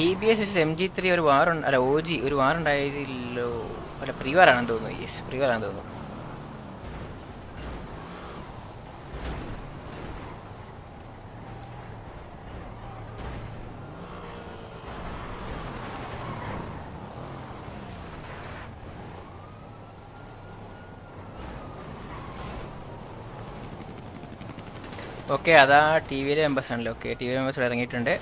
T B S വെച്ച് M G three ഒരു war അല്ല ഒ ജി ഒരു വാർ ഉണ്ടായില്ലോ അല്ല പ്രീവാറാണെന്ന് തോന്നുന്നു. യെസ് പ്രീവാറാണെന്ന് തോന്നുന്നു. ഓക്കെ അതാ ടി വിയിലെ മെമ്പേഴ്സ് ആണല്ലോ ഓക്കെ ടി വി മെമ്പേഴ്സ് ഇറങ്ങിയിട്ടുണ്ട്.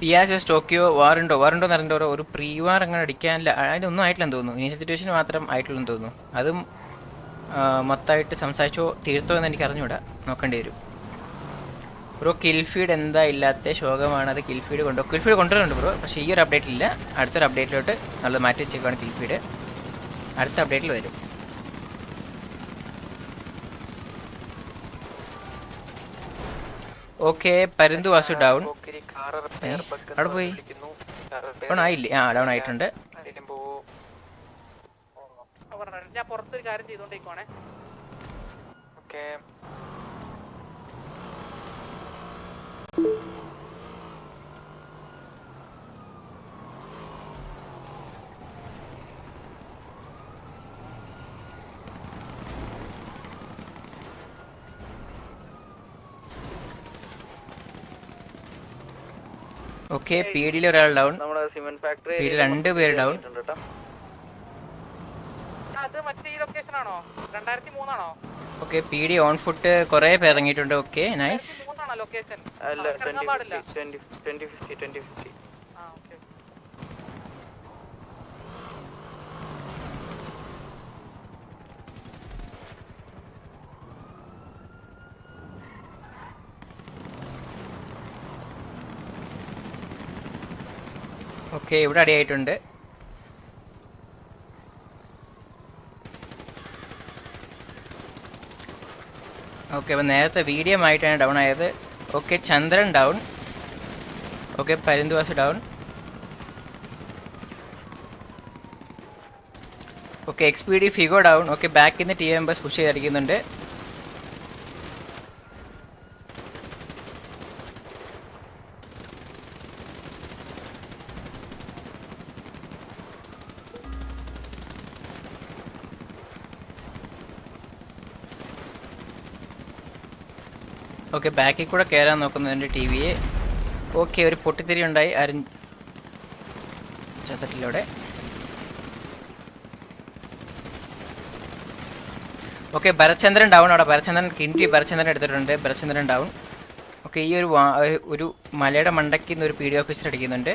പിയാസ് ടോക്കിയോ വാറുണ്ടോ? വാറുണ്ടോ എന്ന് അറിഞ്ഞോ ഒരു പ്രീ വാർ അങ്ങനെ അടിക്കാനില്ല. അതിനൊന്നും ആയിട്ടില്ലെന്ന് തോന്നുന്നു. ഇനി സിറ്റുവേഷൻ മാത്രം ആയിട്ടുള്ളൂ എന്ന് തോന്നുന്നു. അതും മൊത്തമായിട്ട് സംസാരിച്ചോ തീർത്തോ എന്ന് എനിക്ക് അറിഞ്ഞൂടാ നോക്കേണ്ടി വരും. ബ്രോ കിൽഫീഡ് എന്താ ഇല്ലാത്ത ശോകമാണ്? അത് കിൽഫീഡ് കൊണ്ടോ കിൽഫീഡ് കൊണ്ടുവരുന്നുണ്ട് ബ്രോ പക്ഷേ ഈ ഒരു അപ്ഡേറ്റിൽ ഇല്ല. അടുത്തൊരു അപ്ഡേറ്റിലോട്ട് നമ്മൾ മാറ്റി വെച്ചേക്കാണ് കിൽഫീഡ്. അടുത്ത അപ്ഡേറ്റിൽ വരും. ഓക്കെ പരുന്തു വാസു ഡൗൺ അവിടെ പോയി. ഡൗൺ ആയില്ലേ? ആ ഡൗൺ ആയിട്ടുണ്ട്. ഞാൻ പുറത്തൊരു കാര്യം ചെയ്തോണ്ടിരിക്കുവാണേ. ഓക്കെ. പി ഡിയിൽ ഒരാൾ ഡൗൺ നമ്മുടെ സിമെന്റ് ഫാക്ടറി പി രണ്ട് പേര് ഡൗൺ അത് മറ്റേ ഈ ലൊക്കേഷൻ ആണോ? 2003 ആണോ ഓക്കെ പീഡി ഓൺ ഫുട്ട് കുറേ പേർ ഇറങ്ങിയിട്ടുണ്ട്. ഓക്കെ നൈസ് ലൊക്കേഷൻ അല്ല ഇറങ്ങാൻ പാടില്ല twenty twenty fifty twenty fifty ആ ഓക്കെ ഓക്കെ ഇവിടെ അടിയായിട്ടുണ്ട് ഓക്കെ അപ്പം നേരത്തെ വീഡിയോ ആയിട്ടാണ് ഡൗൺ ആയത്. Okay Chandran down okay പരിന്തുവാസ് down okay X P D Figo down okay ബാക്കിൽ നിന്ന് ടി മെമ്പേഴ്സ് പുഷ് ചെയ്തടിക്കുന്നുണ്ട് ഓക്കെ ബാക്കിൽ കൂടെ കയറാൻ നോക്കുന്നു എന്റെ ടി വിയെ ഓക്കെ ഒരു പൊട്ടിത്തിരി ഉണ്ടായി അരി ചത്തട്ടിലൂടെ ഓക്കെ ഭരചന്ദ്രൻ ഡൗൺ അവിടെ ഭരചന്ദ്രൻ കിണ്ടി ഭരചന്ദ്രൻ എടുത്തിട്ടുണ്ട്. ഭരചന്ദ്രൻ ഡൗൺ ഓക്കെ ഈ ഒരു ഒരു- മലയുടെ മണ്ടയ്ക്ക് നിന്ന് ഒരു പി ഡി ഓഫീസർ അടിക്കുന്നുണ്ട്.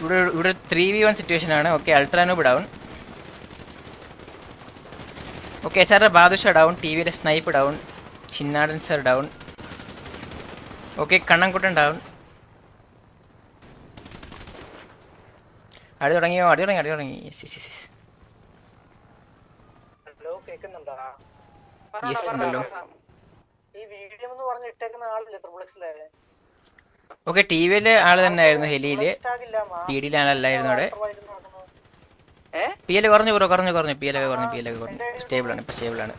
ഇവിടെ ഇവിടെ ത്രീ വി വൺ സിറ്റുവേഷൻ ആണ്. Okay ultranoob down okay S R Badusha down T വിയിലെ snipe down ചിന്നാടൻ sir down okay Kannankuttan down അടി തുടങ്ങിയോ അടി തുടങ്ങി അടി തുടങ്ങി. യെസ് യെസ് യെസ് ഹലോ കേൾക്കുന്നുണ്ടോ യെസ് ഉണ്ടല്ലോ. ഓക്കെ ടി വിയിൽ ആൾ തന്നെ ആയിരുന്നു ഹെലിയിൽ. പി ഡിയിലെ ആളല്ലായിരുന്നു അവിടെ. ഏ? പി എൽ കുറഞ്ഞു കുറഞ്ഞു കുറഞ്ഞു. പി എൽ ഒക്കെ കുറഞ്ഞു പി എൽ ഒക്കെ കുറഞ്ഞു. സ്റ്റേബിൾ ആണ് ഇപ്പൊ സ്റ്റേബിൾ ആണ്.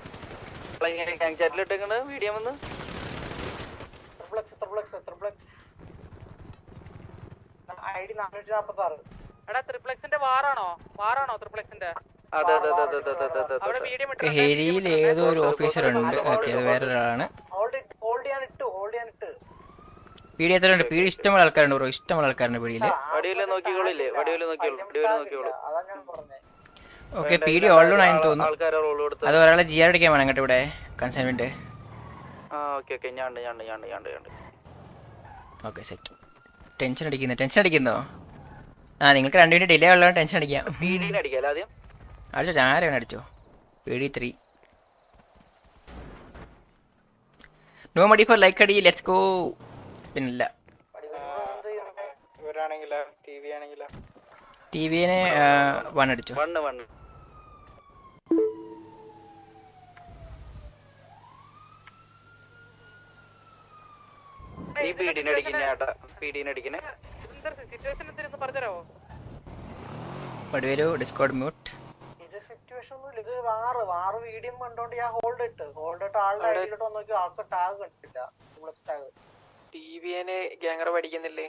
വീഡിയോ വന്ന് ഹെലിയിൽ ഏതോ ഒരു ഓഫീസർ ഉണ്ട്. ഓക്കെ അത് വേറെ ഒരാളാണ് ഹോൾഡ് ഹോൾഡ് ചെയ്യാൻ ഇട്ട് ഹോൾഡ് ചെയ്യാൻ ഇട്ട്. പി ഡി എത്ര ഉണ്ട് പി ഇഷ്ടമുള്ള ആൾക്കാരുണ്ട് ബ്രോ. ഇഷ്ടമുള്ള ആൾക്കാരുണ്ട് പി ഡിയിൽ വടിയിൽ നോക്കിക്കോളില്ലേ? വടിയിൽ നോക്കിയോളൂ വടിയിൽ നോക്കിയോളൂ അതാ ഞാൻ പറഞ്ഞേ. ഓക്കെ പി ഡി ഓൾഡൗൺ ആയെന്ന് തോന്നുന്നു. ആൾക്കാരെ റോൾ കൊടുത്ത്. അത് ഒരാളെ ജി ആർ അടിക്കാൻ വേണം കേട്ടോ ഇവിടെ കൺസൈൻമെന്റ് ആ ഓക്കെ സെറ്റ് ടെൻഷൻ അടിക്കുന്നു ടെൻഷൻ അടിക്കുന്നോ? ആ നിങ്ങൾക്ക് രണ്ടു മിനിറ്റ് ഡിലേ ഉള്ളതുകൊണ്ട് ടെൻഷൻ അടിക്കാം. അടിച്ചോ ചാരയാണ് അടിച്ചോ? പി ഡി ത്രീ നോ മടി ഫോർ ലൈക്ക് അടി ലെറ്റ്സ് ഗോ പിന്നില്ല. ടി വിനെ വൺ അടിച്ചു? ഈ പീഡിന് അടിക്കുന്ന ചേട്ടാ പീഡിനെ പറഞ്ഞുതരാമോ വടുവേലു ഡിസ്കോഡ് മ്യൂട്ട് ഇത് സിറ്റുവേഷൻ ഒന്നും ഇത് വാറ് വാറ് വീഡിയോ കണ്ടോണ്ട് ഞാൻ ഹോൾഡ് ഇട്ട്. ഹോൾഡ് ഇട്ട് ആളുടെ ഐഡിയിലോട്ട് നോക്കി ആൾക്ക് ടാഗ് ത്രിപിളക്സ് ടാഗ് ടി ഗ്യാങ്ങറ പഠിക്കുന്നില്ലേ?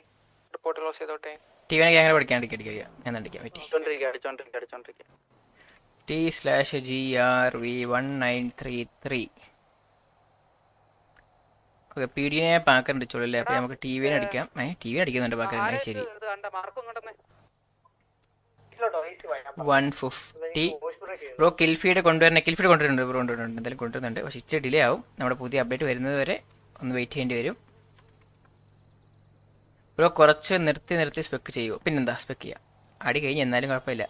റിപ്പോർട്ട് ക്ലോസ് ചെയ്തോട്ടെ. ടി വിനെ ഗ്യാങ്ങറെ പഠിക്കാൻ അടിക്കാം അടിക്കാം. ഞാൻ അടിക്കാൻ പറ്റി അടിച്ചോണ്ടിരിക്കുക അടിച്ചോണ്ടിരിക്കുക T slash G R V one nine three three okay P ഡിനെ packer അടിച്ചോളൂ അല്ലേ അപ്പോൾ നമുക്ക് ടി വിനെ അടിക്കാം. ഏ ടി വി അടിക്കുന്നുണ്ട് പാക്കർ ശരി. One fifty. Bro kill feed കൊണ്ടുവരണ. Kill feed കൊണ്ടുവരുന്നുണ്ട് ബ്രോ കൊണ്ടുവരുന്നുണ്ട്. എന്തായാലും കൊണ്ടുവരുന്നുണ്ട്. പക്ഷെ ഇച്ചിരി ഡിലേ ആവും. നമ്മുടെ പുതിയ അപ്ഡേറ്റ് വരുന്നത് വരെ ഒന്ന് വെയിറ്റ് ചെയ്യേണ്ടി വരും. ബ്രോ കുറച്ച് നിർത്തി നിർത്തി സ്പെക്ക് ചെയ്യുമോ പിന്നെന്താ സ്പെക്ക് ചെയ്യാം? അടി കഴിഞ്ഞ് എന്നാലും കുഴപ്പമില്ല.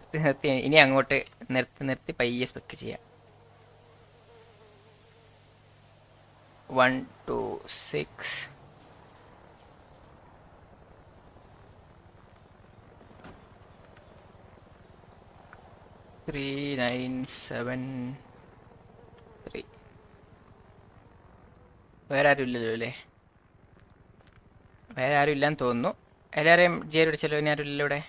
നിർത്തി നിർത്തി. ഇനി അങ്ങോട്ട് നിർത്തി നിർത്തി പയ്യെ സ്പെക്ക് ചെയ്യാം. One two six. three nine seven three വേറെ ആരും ഇല്ലല്ലോ അല്ലേ? വേറെ ആരും ഇല്ലാന്ന് തോന്നുന്നു എല്ലാവരെയും ജയിൽ പിടിച്ചല്ലോ ഇനി ആരും ഇല്ലല്ലോ ഇവിടെ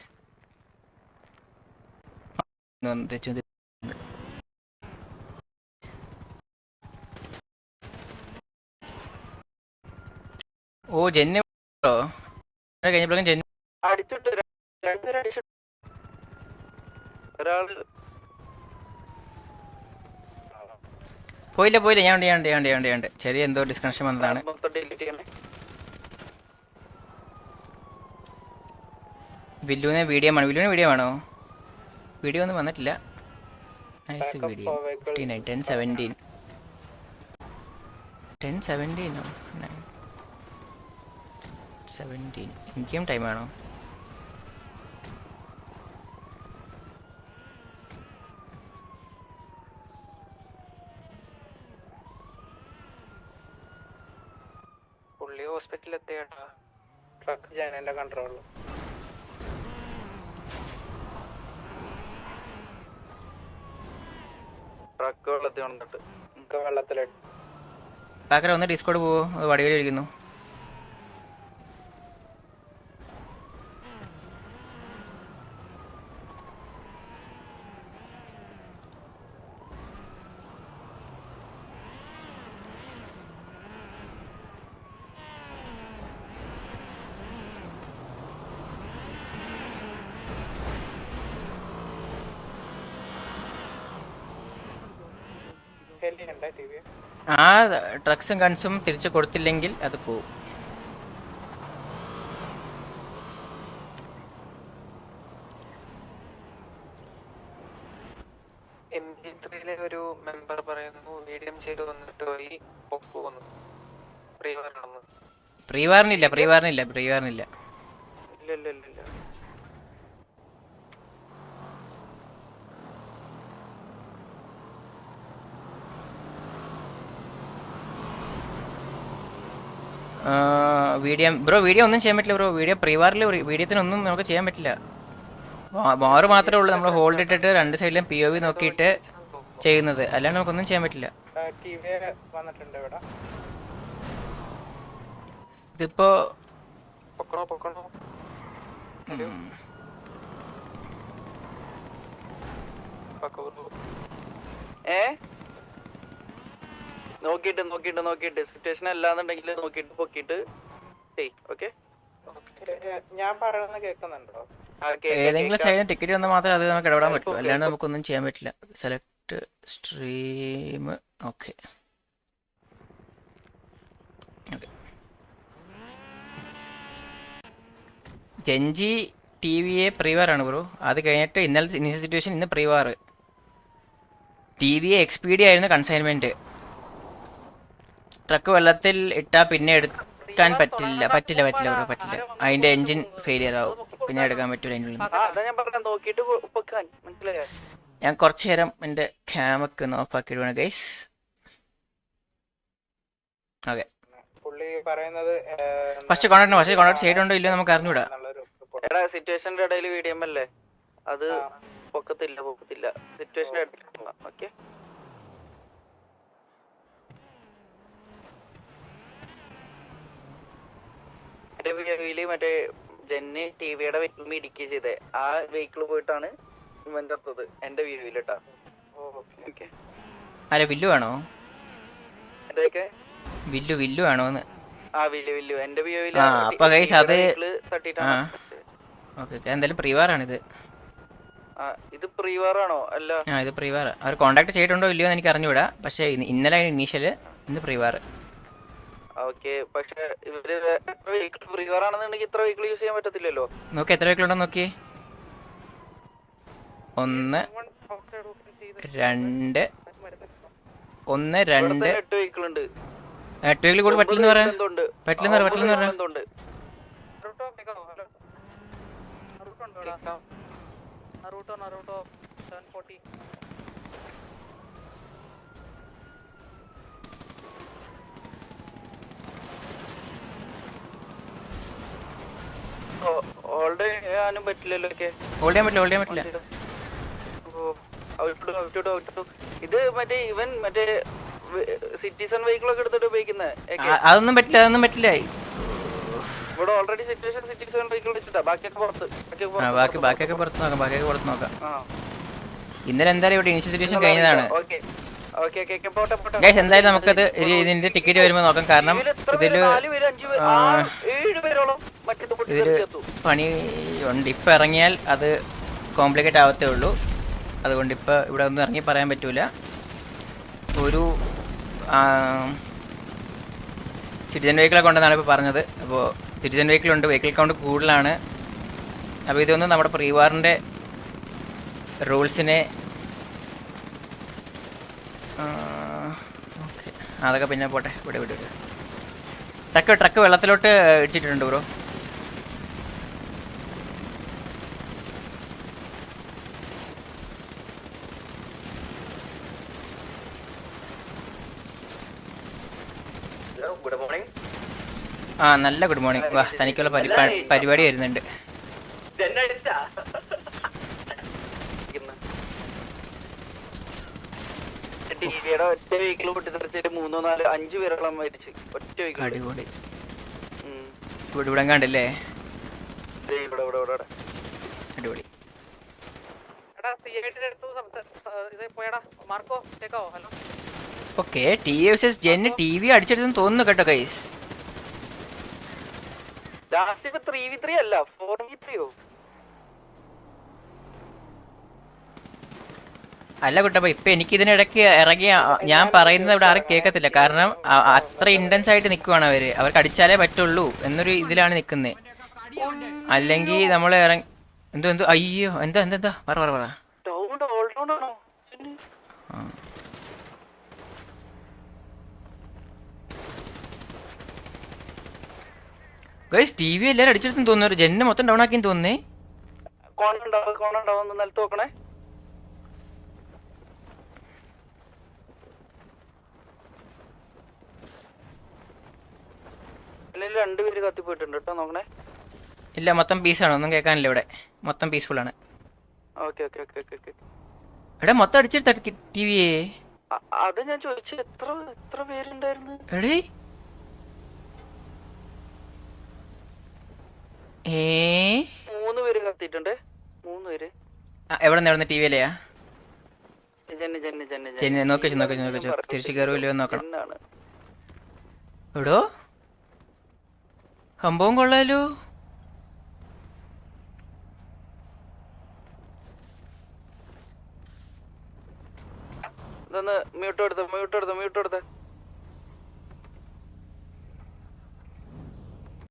ജെന്നു കഴിഞ്ഞപ്പോഴേക്കും ജെന്നു അടിച്ചിട്ട് ര- രണ്ടുപേരും അടിച്ചിട്ട് ഒരാൾ പോയില്ല പോയില്ല. ഞാൻ ഉണ്ട് ഞാൻ ഉണ്ട് ഞാൻ ഉണ്ട് ഞാൻ ഉണ്ട് ഞാൻ ഉണ്ട്. ചെറിയ എന്തോ ഡിസ്കണക്ഷൻ വന്നതാണ്. വില്ലുവിനെ വീഡിയോ ആണ് വില്ലുവിന് വീഡിയോ ആണോ വീഡിയോ ഒന്നും വന്നിട്ടില്ല. Nice video fifty ten seventeen ten സെവന്റീനോ seventeen എനിക്കും ടൈം വേണോ. പുള്ളി ഹോസ്പിറ്റലിൽ എത്തിയേട്ടാ ട്രക്ക് എന്റെ കൺട്രോളിൽ ട്രക്ക് വെള്ളത്തിൽ വന്നിട്ട് നമുക്ക് വെള്ളത്തിലിട്ട്. പാക്കര ഒന്ന് ഡിസ്കോഡ് പോവോ? അത് ആ ഡ്രഗ്സും ഗൺസും തിരിച്ചു കൊടുത്തില്ലെങ്കിൽ അത് പോവും. എം ജി ത്രീയിലെ ഒരു മെമ്പർ പറയുന്നു മീഡിയം ചെയ്ത് വന്നിട്ട് പോയി പൊക്ക് വന്നു. ഫ്രീ വരണമെന്ന് പ്രീവാറിനില്ല പ്രീവാറിനില്ല പ്രീവാറിനില്ല ഇല്ല ഇല്ല ഇല്ല ഇല്ല വീഡിയോ ബ്രോ വീഡിയോ ഒന്നും ചെയ്യാൻ പറ്റില്ല ബ്രോ. വീഡിയോ പ്രീവാറിൽ വീഡിയോത്തിനൊന്നും നമുക്ക് ചെയ്യാൻ പറ്റില്ല. വാറ് മാത്രമേ ഉള്ളൂ. നമ്മൾ ഹോൾഡ് ഇട്ടിട്ട് രണ്ട് സൈഡിലും പി ഒ വി നോക്കിയിട്ട് ചെയ്യുന്നത്. അല്ലാണ്ട് നമുക്കൊന്നും ചെയ്യാൻ പറ്റില്ല. ഇതിപ്പോ ഏ? നോക്കിയിട്ട് നോക്കിയിട്ട് നോക്കിയിട്ട്. സിറ്റുവേഷൻ അല്ലാന്നുണ്ടെങ്കിൽ നോക്കിയിട്ട് പൊക്കിയിട്ട് ഞാൻ പറയുന്നത് കേൾക്കുന്നുണ്ടോ? ഏതെങ്കിലും സൈഡിൽ ടിക്കറ്റ് വന്നാൽ മാത്രമേ അത് നമുക്ക് ഇടപെടാൻ പറ്റൂ. അല്ലാണ്ട് നമുക്കൊന്നും ചെയ്യാൻ പറ്റില്ല. Select stream okay. ജെഞ്ചി T V A പ്രീവാറാണ് ബ്രോ. അത് കഴിഞ്ഞിട്ട് ഇന്നലെ ഇനിഷ്യൽ സിറ്റുവേഷൻ ഇന്ന് പ്രീവാറ് ടി വി എ എക്സ്പീഡി ആയിരുന്നു കൺസൈൻമെന്റ് ട്രക്ക് വെള്ളത്തിൽ ഇട്ടാൽ പിന്നെ എടുക്കാൻ പറ്റില്ല പറ്റില്ല പറ്റില്ല ബ്രോ പറ്റില്ല. അതിന്റെ എഞ്ചിൻ ഫെയിലിയർ ആവും. പിന്നെ എടുക്കാൻ പറ്റൂല ആ ഞാൻ കുറച്ചു നോക്കിയിട്ട് പൊക്കാൻ മനസ്സിലായോ? ഞാൻ കുറച്ച് നേരം എന്റെ ക്യാമൊക്കെ ഒന്ന് ഓഫ് ആക്കി ഇടുവാണ് guys okay. First contact first contact ചെയ്തിട്ടുണ്ടോ ഇല്ലയോ നമുക്ക് അറിഞ്ഞൂടാ. എടാ സിറ്റുവേഷന്റെ ഇടയിൽ വീഡിയോ അല്ലേ? അത് പൊക്കത്തില്ല പൊക്കത്തില്ല. സിറ്റുവേഷന്റെ ഇടയിൽ ഓക്കെ? എന്റെ മറ്റേ ജെന്നി ടിവിയുടെ വെഹിക്കിൾ ഇടിക്കുക ചെയ്തേ. ആ വെഹിക്കിൾ പോയിട്ടാണ് ഇവന്റെ അടുത്തത് എന്റെ വീവിലിട്ടാ ഓക്കെ ആരെ വില്ലു ആണോ? എന്തൊക്കെ വില്ലു വില്ലു ആണോ ആ വില്ലു വില്ലു. എന്റെ വീഡിയോയിൽ ആ, അപ്പൊ അത് ഓക്കെ ഓക്കെ. എന്തായാലും പ്രീവാറാണിത്. ആ, ഇത് പ്രീവാറാണോ? അല്ല. ആ ഇത് പ്രീവാർ അവർ കോൺടാക്ട് ചെയ്തിട്ടുണ്ടോ ഇല്ലയോ എന്ന് എനിക്ക് അറിഞ്ഞുകൂടാ പക്ഷേ ഇന്നലെ ഇനീഷ്യൽ ഇന്ന് പ്രീവാർ ഓക്കെ പക്ഷെ ഇവർ വെഹിക്കിൾ പ്രീവാർ ആണെന്നുണ്ടെങ്കിൽ ഇത്ര വെഹിക്കിൾ യൂസ് ചെയ്യാൻ പറ്റത്തില്ലല്ലോ. നോക്കി എത്ര വെഹിക്കിൾ ഉണ്ടോ നോക്കി ഒന്ന് രണ്ട് ഒന്ന് രണ്ട്. എട്ട് വെഹിക്കിൾ ഉണ്ട്. എട്ട് വെഹിക്കിൾ കൂടി പറ്റില്ലെന്ന് പറയാം. പറ്റില്ലെന്ന് പറയാം പറ്റില്ലെന്ന് പറയാം. റൂട്ടോ ഹലോ റൂട്ടോ ഉണ്ടോ? റൂട്ടോ റൂട്ടോ സെവൻ ഫോർട്ടി ഹോൾഡ് ചെയ്യാനും പറ്റില്ലല്ലോ ഹോൾഡ് ചെയ്യാൻ പറ്റില്ല ഹോൾഡ് ചെയ്യാൻ പറ്റില്ല. ഇത് മറ്റേ ഇവൻ മറ്റേ സിറ്റിസൺ എടുത്തിട്ട് ഉപയോഗിക്കുന്നത് അതൊന്നും പറ്റില്ല അതൊന്നും പറ്റില്ല. ഇവിടെ ഓൾറെഡി സിറ്റുവേഷൻ സിറ്റിസൺ വെഹിക്കിൾ വെച്ചിട്ടാ. ബാക്കിയൊക്കെ പുറത്ത് ബാക്കി ബാക്കിയൊക്കെ പുറത്ത് നോക്കാം ബാക്കിയൊക്കെ പുറത്ത് നോക്കാം. ഇന്നലെ എന്തായാലും ഇവിടെ ഇനിഷ്യൽ സിറ്റുവേഷൻ കഴിഞ്ഞതാണ്. ഓക്കെ. ഗൈസ് എന്തായാലും നമുക്കത് ഇതിന്റെ ടിക്കറ്റ് വരുമ്പോൾ നോക്കാം. കാരണം ഇതിൽ ഇതിൽ. പണി ഉണ്ട്. ഇപ്പൊ ഇറങ്ങിയാൽ അത് കോംപ്ലിക്കേറ്റ് ആവത്തേ ഉള്ളൂ. അതുകൊണ്ട് ഇപ്പൊ ഇവിടെ ഒന്നും ഇറങ്ങി പറയാൻ പറ്റൂല. ഒരു സിറ്റിസൺ വെഹിക്കിളൊക്കെ ഉണ്ടെന്നാണ് ഇപ്പോൾ പറഞ്ഞത്. അപ്പോൾ സിറ്റിസൺ വെഹിക്കിൾ ഉണ്ട്. വെഹിക്കിൾ കൗണ്ട് കൂടുതലാണ്. അപ്പോൾ ഇതൊന്നും നമ്മുടെ പ്രീവാറിന്റെ റൂൾസിനെ ഓക്കെ അതൊക്കെ പിന്നെ പോട്ടെ ഇവിടെ ഇവിടെ ഇവിടെ ട്രക്ക് ട്രക്ക് വെള്ളത്തിലോട്ട് ഇടിച്ചിട്ടുണ്ട് ബ്രോ ഗുഡ് മോർണിംഗ് ആ നല്ല ഗുഡ് മോർണിംഗ് വാ തനിക്കുള്ള പരി പരിപാടി വരുന്നുണ്ട്. ടിവിയുടെ ഒറ്റ വെഹിക്കിൾ പൊട്ടിത്തെറിച്ചിട്ട് മൂന്നോ നാലോ അഞ്ചു പേരോളം മരിച്ചു. ഒറ്റ വെഹിക്കിൾ അടിപൊളി. ഇവിടെ ഇവിടെ കണ്ടില്ലേ? ഇവിടെ ഇവിടെ ഇവിടെ. അടിപൊളി. ഓക്കെ ടി എസ് ജെന്ന് ടി വി അടിച്ചെടുത്തെന്ന് തോന്നുന്നു കേട്ടോ ഗൈസ് ലാസ്റ്റ് ഇപ്പൊ ത്രീ വി ത്രീ അല്ല ഫോർ വി ത്രീയോ അല്ല കുട്ടപ്പ ഇപ്പൊ എനിക്ക് ഇതിനിടയ്ക്ക് ഇറങ്ങി ഞാൻ പറയുന്നത് ഇവിടെ ആരും കേൾക്കത്തില്ല. കാരണം അത്ര ഇന്റൻസ് ആയിട്ട് നിൽക്കുവാണ് അവർ. അവർക്ക് അടിച്ചാലേ പറ്റുള്ളൂ എന്നൊരു ഇതിലാണ് നിൽക്കുന്നത് അല്ലെങ്കിൽ നമ്മൾ ഇറങ്ങി എന്തോ എന്തോ അയ്യോ എന്താ എന്താ എന്താ? പറ പറ പറ. ഗൈസ് ടി വി എല്ലാരും അടിച്ചെടുത്തെന്ന് തോന്നുന്നു. ഒരു ജെന്ന് മൊത്തം ഡൗൺ ആക്കിയെന്ന് തോന്നുന്നേ. കോണുണ്ടാവും കോണുണ്ടാവും. നിലത്ത് നോക്കണേ. അല്ലെങ്കിൽ രണ്ടുപേര് കത്തിപ്പോയിട്ടുണ്ട് കേട്ടോ നോക്കണേ. ഇല്ല മൊത്തം പീസാണ് ഒന്നും കേൾക്കാനില്ല ഇവിടെ. മൊത്തം പീസ്ഫുൾ ആണ്. ഓക്കെ ഓക്കെ ഓക്കെ ഓക്കെ എടാ മൊത്തം അടിച്ചെടുത്ത ടി വിയെ അത് ഞാൻ ചോദിച്ചു എത്ര എത്ര പേരുണ്ടായിരുന്നു? എടേ. ഏ? മൂന്ന് പേര് കത്തിയിട്ടുണ്ട്. മൂന്ന് പേര്. എവിടെ എവിടെ ടി വിയിലെയാ ജെന്ന് ജെന്ന് ജെന്ന് ചെന്നൈ നോക്കി വെച്ചു നോക്കി നോക്കി തിരിച്ചു കയറുമല്ലോ നോക്കണം. എടോ സംഭവം കൊള്ളാലോ. മ്യൂട്ട് എടുത്ത് മ്യൂട്ട് എടുത്ത് മ്യൂട്ട് എടുത്ത്.